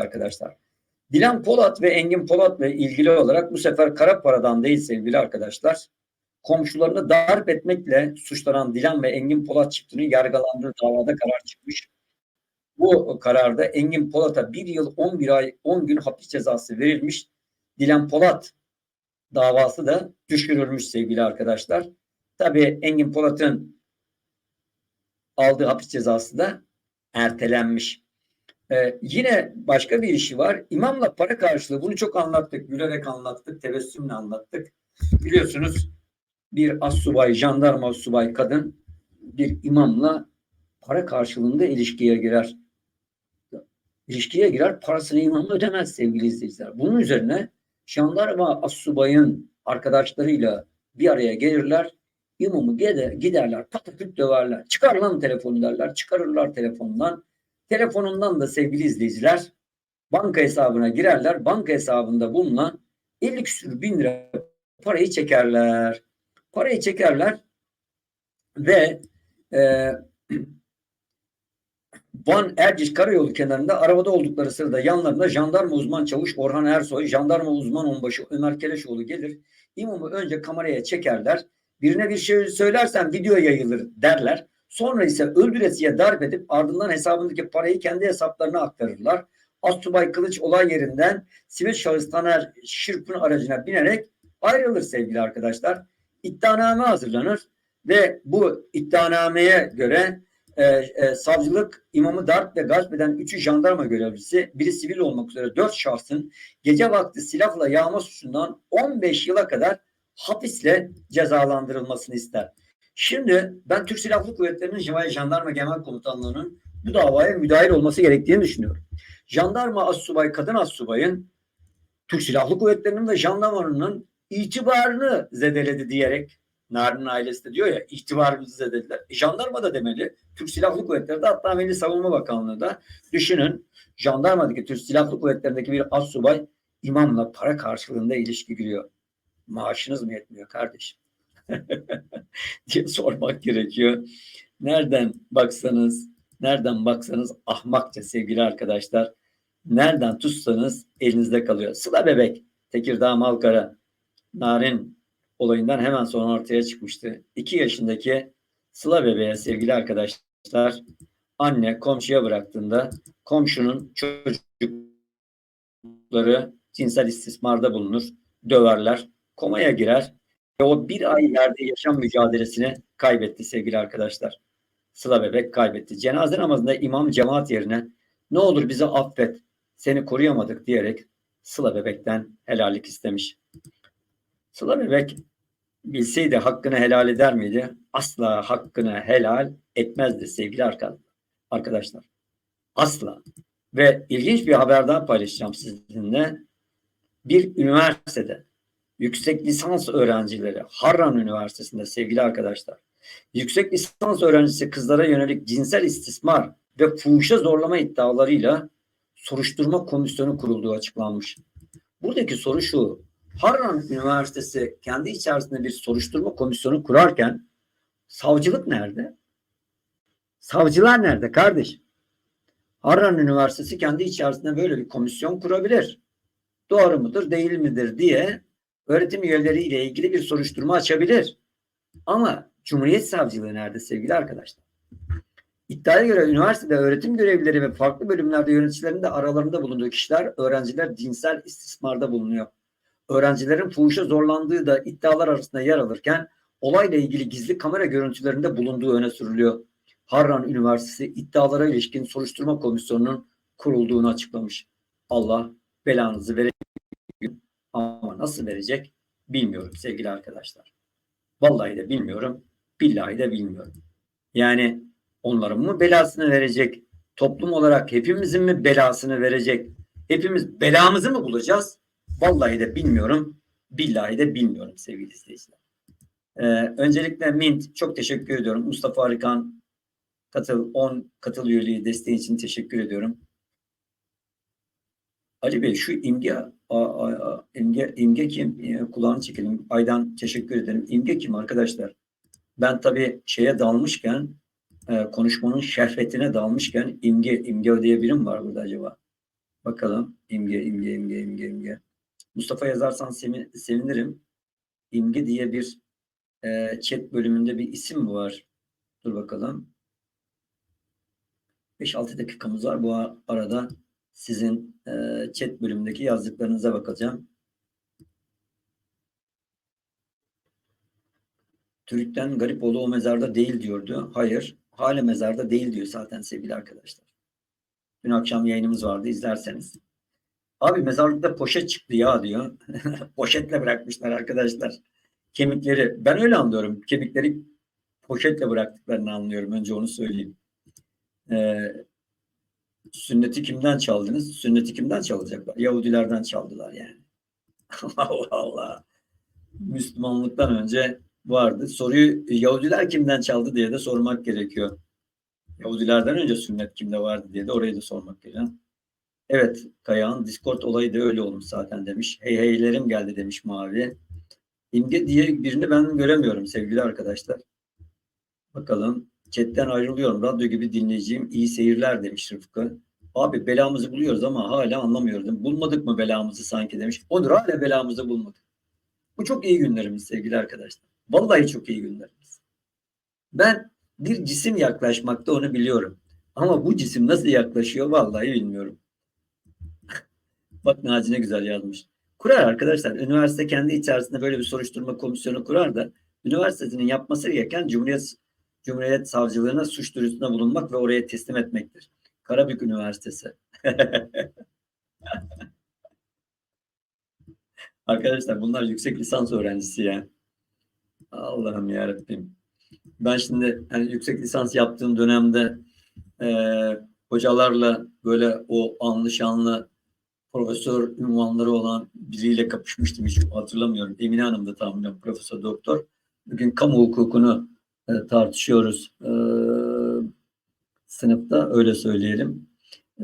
arkadaşlar. Dilan Polat ve Engin Polat'la ilgili olarak bu sefer kara paradan değil sevgili arkadaşlar. Komşularını darp etmekle suçlanan Dilan ve Engin Polat çiftinin yargılandığı davada karar çıkmış. Bu kararda Engin Polat'a bir yıl 11 ay 10 gün hapis cezası verilmiş. Dilan Polat davası da düşürülmüş sevgili arkadaşlar. Tabii Engin Polat'ın aldığı hapis cezası da ertelenmiş. Ee, yine başka bir işi var. İmamla para karşılığı bunu çok anlattık. Gülerek anlattık, tebessümle anlattık. Biliyorsunuz bir assubay, jandarma assubay kadın bir imamla para karşılığında ilişkiye girer. İlişkiye girer, parasını imam ödemez sevgili izleyiciler. Bunun üzerine jandarma assubayın arkadaşlarıyla bir araya gelirler. İmamı gider, giderler, pataküt döverler. Çıkar lan telefonu derler. Çıkarırlar telefondan. Telefonundan da sevgili izleyiciler banka hesabına girerler. Banka hesabında bulunan 50 küsür bin lira parayı çekerler. Parayı çekerler ve e, Van Erciş Karayolu kenarında arabada oldukları sırada yanlarında jandarma uzman çavuş Orhan Ersoy, jandarma uzman onbaşı Ömer Keleşoğlu gelir. İmamı önce kameraya çekerler. Birine bir şey söylersen video yayılır derler. Sonra ise öldüresiye darp edip ardından hesabındaki parayı kendi hesaplarına aktarırlar. Asubay Kılıç olay yerinden sivil şahıs Taner Şirp'in aracına binerek ayrılır sevgili arkadaşlar. İddianame hazırlanır ve bu iddianameye göre e, e, savcılık imamı darp ve gasp eden üçü jandarma görevlisi, biri sivil olmak üzere dört şahsın gece vakti silahla yağma suçundan 15 yıla kadar hapisle cezalandırılmasını ister. Şimdi ben Türk Silahlı Kuvvetleri'nin ve Jandarma Genel Komutanlığı'nın bu davaya müdahil olması gerektiğini düşünüyorum. Jandarma assubay, kadın assubayın Türk Silahlı Kuvvetleri'nin ve jandarmanın itibarını zedeledi diyerek Narin ailesi de diyor ya itibarımızı zedelediler. E, jandarma da demeli. Türk Silahlı Kuvvetleri de hatta Milli Savunma Bakanlığı da düşünün jandarmadaki Türk Silahlı Kuvvetleri'ndeki bir assubay imamla para karşılığında ilişki giriyor. Maaşınız mı yetmiyor kardeşim? diye sormak gerekiyor. Nereden baksanız, nereden baksanız ahmakça sevgili arkadaşlar. Nereden tutsanız elinizde kalıyor. Sıla bebek, Tekirdağ Malkara, Narin olayından hemen sonra ortaya çıkmıştı. İki yaşındaki Sıla bebeğe sevgili arkadaşlar anne komşuya bıraktığında komşunun çocukları cinsel istismarda bulunur, döverler, komaya girer ve o bir ay yerde yaşam mücadelesini kaybetti sevgili arkadaşlar. Sıla bebek kaybetti. Cenaze namazında imam cemaat yerine ne olur bizi affet, seni koruyamadık diyerek Sıla bebekten helallik istemiş. Sıla bebek bilseydi hakkını helal eder miydi? Asla hakkını helal etmezdi sevgili arkadaşlar. Asla. Ve ilginç bir haber daha paylaşacağım sizinle. Bir üniversitede yüksek lisans öğrencileri Harran Üniversitesi'nde sevgili arkadaşlar yüksek lisans öğrencisi kızlara yönelik cinsel istismar ve fuhuşa zorlama iddialarıyla soruşturma komisyonu kurulduğu açıklanmış. Buradaki soru şu. Harran Üniversitesi kendi içerisinde bir soruşturma komisyonu kurarken savcılık nerede? Savcılar nerede kardeş? Harran Üniversitesi kendi içerisinde böyle bir komisyon kurabilir. Doğru mudur, değil midir diye öğretim üyeleriyle ilgili bir soruşturma açabilir. Ama Cumhuriyet Savcılığı nerede sevgili arkadaşlar? İddiaya göre üniversitede öğretim görevlileri ve farklı bölümlerde yöneticilerin de aralarında bulunduğu kişiler öğrenciler cinsel istismarda bulunuyor. Öğrencilerin fuhuşa zorlandığı da iddialar arasında yer alırken olayla ilgili gizli kamera görüntülerinde bulunduğu öne sürülüyor. Harran Üniversitesi iddialara ilişkin soruşturma komisyonunun kurulduğunu açıklamış. Allah belanızı verecek ama nasıl verecek bilmiyorum sevgili arkadaşlar. Vallahi de bilmiyorum, billahi de bilmiyorum. Yani onların mı belasını verecek? Toplum olarak hepimizin mi belasını verecek? Hepimiz belamızı mı bulacağız? Vallahi de bilmiyorum. Billahi de bilmiyorum sevgili izleyiciler. Ee, öncelikle Mint çok teşekkür ediyorum. Mustafa Arıkan katıl 10 katıl üyeliği desteği için teşekkür ediyorum. Ali Bey şu imge a, a, a, imge, imge kim? E, kulağını çekelim. Aydan teşekkür ederim. İmge kim arkadaşlar? Ben tabii şeye dalmışken e, konuşmanın şerfetine dalmışken imge, imge diye birim var burada acaba? Bakalım. İmge, imge, imge, imge, imge. Mustafa yazarsan sevinirim. İmge diye bir e, chat bölümünde bir isim var? Dur bakalım. 5-6 dakikamız var. Bu arada sizin e, chat bölümündeki yazdıklarınıza bakacağım. Türk'ten Garipoğlu o mezarda değil diyordu. Hayır. Hala mezarda değil diyor zaten sevgili arkadaşlar. Dün akşam yayınımız vardı izlerseniz. Abi mezarlıkta poşet çıktı ya diyor. Poşetle bırakmışlar arkadaşlar. Kemikleri. Ben öyle anlıyorum. Kemikleri poşetle bıraktıklarını anlıyorum. Önce onu söyleyeyim. Ee, sünneti kimden çaldınız? Sünneti kimden çalacaklar? Yahudilerden çaldılar yani. Allah Allah. Müslümanlıktan önce vardı. Soruyu Yahudiler kimden çaldı diye de sormak gerekiyor. Yahudilerden önce sünnet kimde vardı diye de orayı da sormak gerekiyor. Evet Kayağan Discord olayı da öyle olmuş zaten demiş. Hey heylerim geldi demiş Mavi. İmge diye birini ben göremiyorum sevgili arkadaşlar. Bakalım. Chatten ayrılıyorum. Radyo gibi dinleyeceğim. İyi seyirler demiş Rıfkı. Abi belamızı buluyoruz ama hala anlamıyorum. Bulmadık mı belamızı sanki demiş. Odur hala belamızı bulmadık. Bu çok iyi günlerimiz sevgili arkadaşlar. Vallahi çok iyi günlerimiz. Ben bir cisim yaklaşmakta onu biliyorum. Ama bu cisim nasıl yaklaşıyor vallahi bilmiyorum. Bak Naci ne güzel yazmış. Kurar arkadaşlar. Üniversite kendi içerisinde böyle bir soruşturma komisyonu kurar da üniversitenin yapması gereken Cumhuriyet Cumhuriyet Savcılığına suç duyurusunda bulunmak ve oraya teslim etmektir. Karabük Üniversitesi. Arkadaşlar bunlar yüksek lisans öğrencisi ya. Allah'ım yarabbim. Ben şimdi hani yüksek lisans yaptığım dönemde e, hocalarla böyle o anlı şanlı profesör ünvanları olan biriyle kapışmıştım hiç hatırlamıyorum. Emine Hanım da tahminen profesör doktor. Bugün kamu hukukunu e, tartışıyoruz e, sınıfta öyle söyleyelim.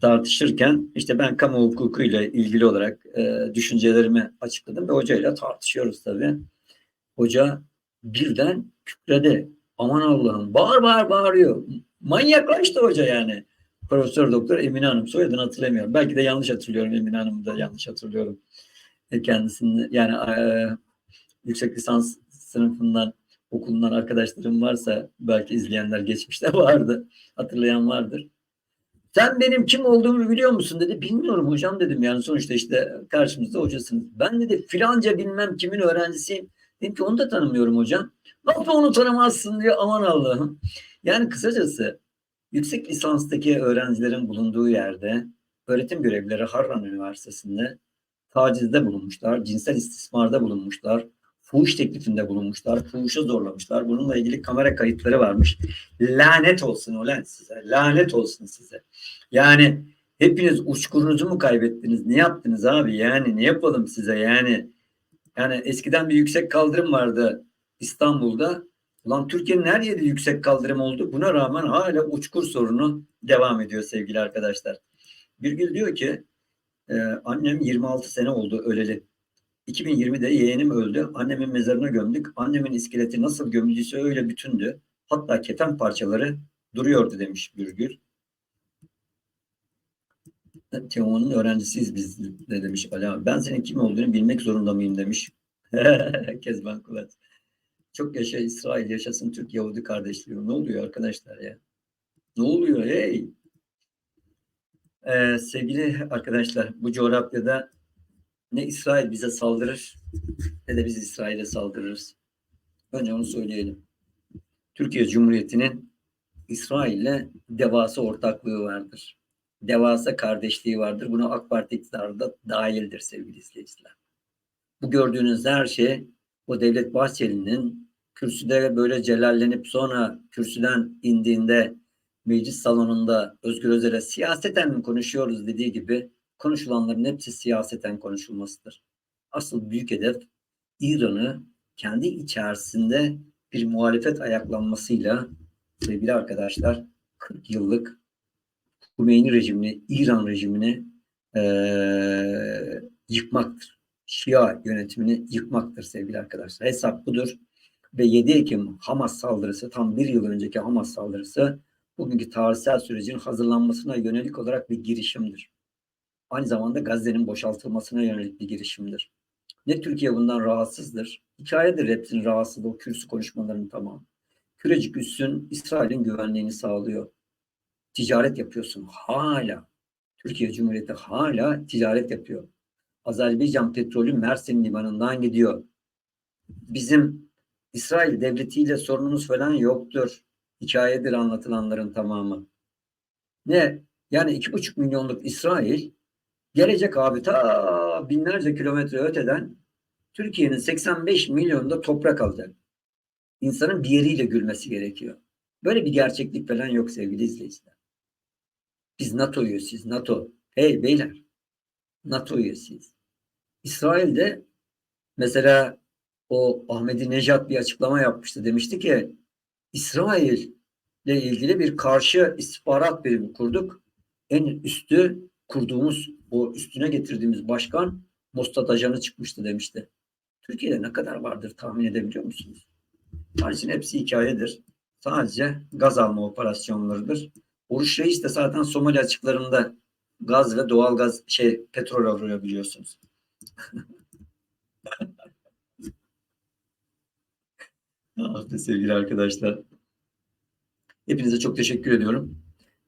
Tartışırken işte ben kamu hukukuyla ilgili olarak e, düşüncelerimi açıkladım ve hocayla tartışıyoruz tabii. Hoca birden kükredi. Aman Allah'ım bağır bağır bağırıyor. Manyaklaştı hoca yani. Profesör Doktor Emine Hanım soyadını hatırlamıyorum. Belki de yanlış hatırlıyorum Emine Hanım'ı da yanlış hatırlıyorum. E, kendisini yani e, yüksek lisans sınıfından okulundan arkadaşlarım varsa belki izleyenler geçmişte vardı. Hatırlayan vardır. Sen benim kim olduğumu biliyor musun dedi. Bilmiyorum hocam dedim yani sonuçta işte karşımızda hocasınız. Ben dedi filanca bilmem kimin öğrencisiyim. Dedim ki onu da tanımıyorum hocam. Nasıl onu tanımazsın diyor aman Allah'ım. Yani kısacası yüksek lisanstaki öğrencilerin bulunduğu yerde öğretim görevlileri Harran Üniversitesi'nde tacizde bulunmuşlar, cinsel istismarda bulunmuşlar, fuhuş teklifinde bulunmuşlar, fuhuşa zorlamışlar. Bununla ilgili kamera kayıtları varmış. Lanet olsun ulan size, lanet olsun size. Yani hepiniz uçkurunuzu mu kaybettiniz? Ne yaptınız abi? Yani ne yapalım size yani? Yani eskiden bir yüksek kaldırım vardı İstanbul'da. Ulan Türkiye'nin her yeri yüksek kaldırım oldu. Buna rağmen hala uçkur sorunu devam ediyor sevgili arkadaşlar. Birgül diyor ki e, annem 26 sene oldu öleli. 2020'de yeğenim öldü. Annemin mezarına gömdük. Annemin iskeleti nasıl gömüldüyse öyle bütündü. Hatta kefen parçaları duruyordu demiş Birgül. Teoman'ın öğrencisiyiz biz de demiş Ali. Ben senin kim olduğunu bilmek zorunda mıyım demiş. Kezban Kulaç. Çok yaşa İsrail, yaşasın Türk Yahudi kardeşliği. Ne oluyor arkadaşlar ya? Ne oluyor hey? Ee, sevgili arkadaşlar bu coğrafyada ne İsrail bize saldırır ne de biz İsrail'e saldırırız. Önce onu söyleyelim. Türkiye Cumhuriyeti'nin İsrail'le devasa ortaklığı vardır. Devasa kardeşliği vardır. Buna AK Parti iktidarı da dahildir sevgili izleyiciler. Bu gördüğünüz her şey o Devlet Bahçeli'nin kürsüde böyle celallenip sonra kürsüden indiğinde meclis salonunda Özgür Özel'e siyaseten mi konuşuyoruz dediği gibi konuşulanların hepsi siyaseten konuşulmasıdır. Asıl büyük hedef İran'ı kendi içerisinde bir muhalefet ayaklanmasıyla sevgili arkadaşlar 40 yıllık Hümeyni rejimini, İran rejimini ee, yıkmaktır. Şia yönetimini yıkmaktır sevgili arkadaşlar. Hesap budur. Ve 7 Ekim Hamas saldırısı, tam bir yıl önceki Hamas saldırısı bugünkü tarihsel sürecin hazırlanmasına yönelik olarak bir girişimdir. Aynı zamanda Gazze'nin boşaltılmasına yönelik bir girişimdir. Ne Türkiye bundan rahatsızdır. Hikayedir hepsinin rahatsız o kürsü konuşmalarının tamamı. Kürecik üssün İsrail'in güvenliğini sağlıyor. Ticaret yapıyorsun hala. Türkiye Cumhuriyeti hala ticaret yapıyor. Azerbaycan petrolü Mersin limanından gidiyor. Bizim İsrail devletiyle sorunumuz falan yoktur. Hikayedir anlatılanların tamamı. Ne? Yani iki buçuk milyonluk İsrail gelecek abi ta binlerce kilometre öteden Türkiye'nin 85 milyonunda toprak alacak. İnsanın bir yeriyle gülmesi gerekiyor. Böyle bir gerçeklik falan yok sevgili izleyiciler. Biz NATO üyesiyiz. NATO. Hey beyler. NATO üyesiyiz. İsrail'de mesela o Ahmedi Nejat bir açıklama yapmıştı. Demişti ki İsrail ile ilgili bir karşı istihbarat birimi kurduk. En üstü kurduğumuz o üstüne getirdiğimiz başkan Mossad ajanı çıkmıştı demişti. Türkiye'de ne kadar vardır tahmin edebiliyor musunuz? Sadece hepsi hikayedir. Sadece gaz alma operasyonlarıdır. Oruç Reis de zaten Somali açıklarında gaz ve doğal gaz şey petrol arıyor biliyorsunuz. ah sevgili arkadaşlar. Hepinize çok teşekkür ediyorum.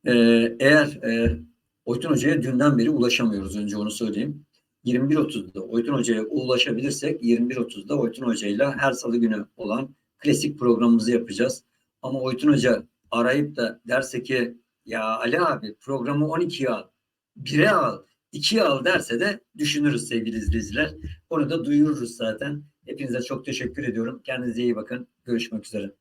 Ee, eğer e, Oytun Hoca'ya dünden beri ulaşamıyoruz. Önce onu söyleyeyim. 21.30'da Oytun Hoca'ya ulaşabilirsek 21.30'da Oytun Hoca'yla her salı günü olan klasik programımızı yapacağız. Ama Oytun Hoca arayıp da derse ki ya Ali abi programı 12'ye al, 1'e al, 2'ye al derse de düşünürüz sevgili izleyiciler. Onu da duyururuz zaten. Hepinize çok teşekkür ediyorum. Kendinize iyi bakın. Görüşmek üzere.